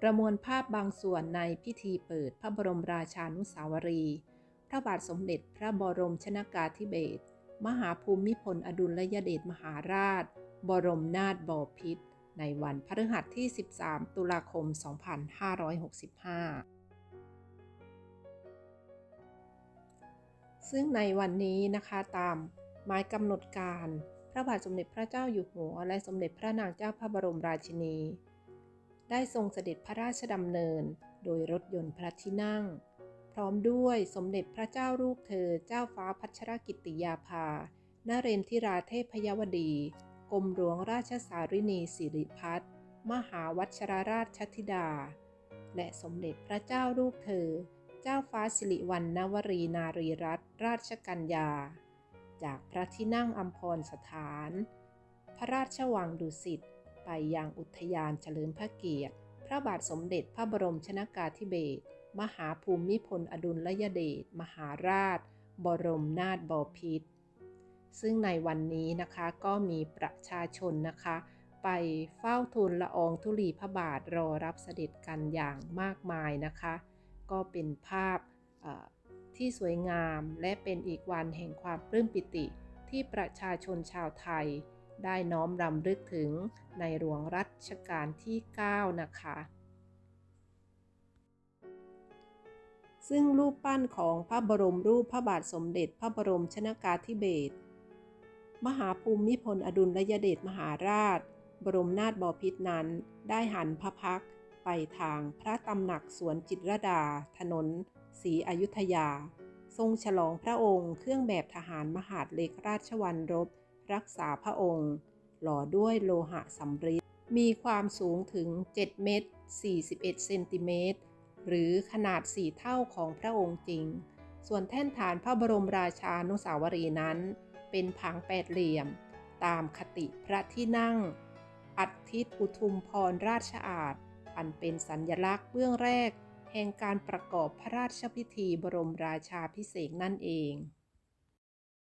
ประมวลภาพบางส่วนในพิธีเปิดพระบรมราชานุสาวรีย์พระบาทสมเด็จพระบรมชนากาธิเบศรมหาภูมิพลอดุลยเดชมหาราช บรมนาถบพิตรในวันพฤหัสที่ 13 ตุลาคม 2565ซึ่งในวันนี้นะคะตามหมายกำหนดการ พระบาทสมเด็จพระเจ้าอยู่หัว และสมเด็จพระนางเจ้าพระบรมราชินี ได้ทรงเสด็จพระราชดำเนิน โดยรถยนต์พระที่นั่ง พร้อมด้วยสมเด็จพระเจ้าลูกเธอเจ้าฟ้าพัชรกิติยาภานเรนทิราเทพยวดี กรมหลวงราชสารินีสิริพัฒน์มหาวัชรราชธิดา และสมเด็จพระเจ้าลูกเธอ เจ้าฟ้าสิริวัณณวรีนารีรัตนราชกัญญา จากพระที่นั่งอัมพรสถาน พระราชวังดุสิต ไปยังอุทยานเฉลิมพระเกียรติ พระบาทสมเด็จพระบรมชนากาธิเบศร มหาภูมิพลอดุลยเดช มหาราช บรมนาถบพิตร ซึ่งในวันนี้นะคะก็มีประชาชนนะคะ ไปเฝ้าทูลละอองธุลีพระบาทรอรับเสด็จกันอย่างมากมายนะคะ ก็เป็นภาพที่สวยงามและเป็นอีกวันแห่งความปลื้มปิติที่ประชาชนชาวไทย ได้น้อมรำลึกถึงในหลวงรัชกาลที่ 9 นะคะ ซึ่งรูปปั้นของพระบรมรูปพระบาทสมเด็จพระบรมชนากาธิเบศรมหาภูมิพลอดุลยเดชมหาราช บรมนาถบพิตรนั้น ได้หันพระพักไปทางพระตำหนักสวนจิตรดา ถนนศรีอยุธยา ทรงฉลองพระองค์เครื่องแบบทหารมหาดเล็กราชวัลรบ รักษาพระองค์ หล่อด้วยโลหะสำริดมีความสูงถึง 7 เมตร 41 เซนติเมตร หรือขนาด 4 เท่าของพระองค์จริง ส่วนแท่นฐานพระบรมราชานุสาวรีนั้น เป็นผังแปดเหลี่ยม ตามคติพระที่นั่ง อัฐทิตอุทุมพรราชอาณอันเป็นสัญญลักษณ์เบื้องแรก แห่งการประกอบพระราชพิธีบรมราชาพิเศษนั่นเอง